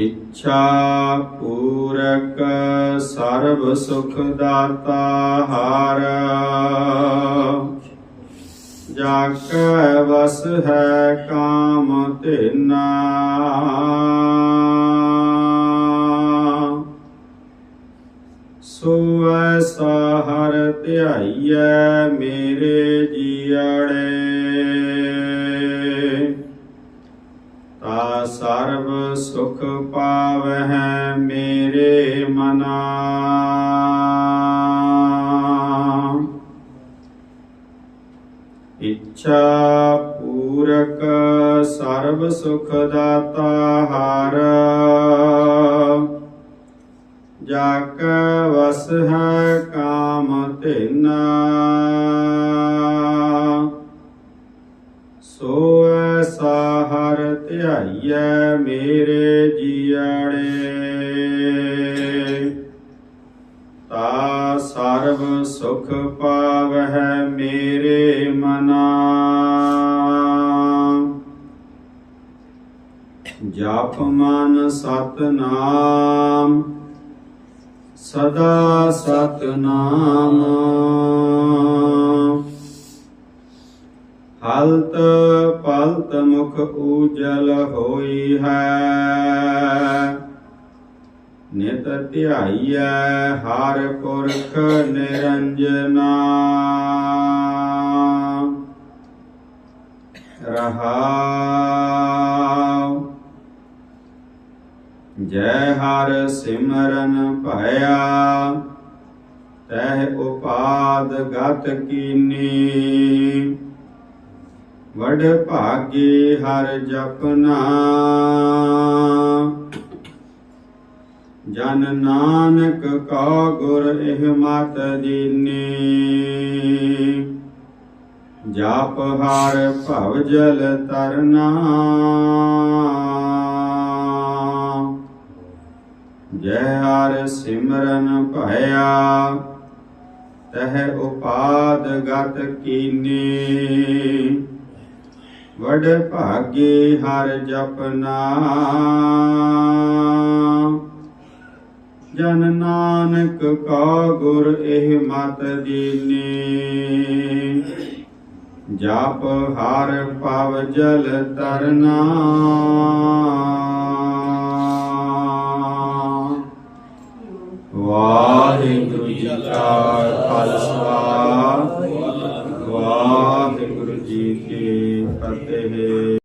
ਇੱਛਾ ਪੂਰਕ ਸਰਬ ਸੁਖ ਦਾਤਾ ਹਾਰ ਜਾ ਕੈ ਵਸ ਹੈ ਕਾਮ ਤੇਨਾ ਸੋ ਐਸਾ ਹਰ ਧਿਆਈਐ ਮੇਰੇ ਜੀਅੜੇ ਤਾ ਸਰਬ ਸੁਖ ਪਾਵਹਿ ਮੇਰੇ ਮਨਾ। ਇੱਛਾ ਪੂਰਕ ਸਰਬ ਸੁਖ ਦਾਤਾ ਹਰ। ਜਾ ਕੈ ਵਸ ਹੈ ਕਾਮ ਤੇਨਾ ਧਿਆਈਐ ਮੇਰੇ ਜੀਅੜੇ ਤਾ ਸਰਬ ਸੁਖ ਪਾਵਹਿ ਮੇਰੇ ਮਨਾ। ਜਪ ਮਨ ਸਤਨਾਮ ਸਦਾ ਸਤਨਾਮ। ਹਲਤ ਪਲਤ ਮੁਖ ਉਜਲ ਹੋਈ ਹੈ। ਨਿਤ ਧਿਆਈਐ ਹਰ ਪੁਰਖ ਨਿਰੰਜਨਾ ਰਹਾਉ। ਜੈ ਹਰ ਸਿਮਰਨ ਭਇਆ, ਤਹਿ ਉਪਾਦ ਗਤ ਕੀਨੀ। ਵਡ ਭਾਗੇ ਹਰ ਜਪਨਾ। ਜਨ ਨਾਨਕ ਕਾ ਗੁਰ ਇਹ ਮਤ ਦੀਨੀ। ਜਾਪ ਹਰ ਭਵ ਜਲ ਤਰਨਾ। ਜੈ ਹਰ ਸਿਮਰਨ ਭਇਆ। ਤਹ ਉਪਾਦ ਗਤ ਕੀਨੀ। ਵਡ ਭਾਗੇ ਹਰ ਜਪਨਾ ਜਨ ਨਾਨਕ ਕਾ ਗੁਰ ਇਹ ਮਤ ਦੀਨੀ। ਜਪ ਹਰ ਪਵ ਜਲ ਤਰਨਾ ਵਾਹਿਗੁਰੂ ਜੀ ਕਾ ਖਾਲਸਾ। ਜੀ ਕੀ ਫਤਿਹ।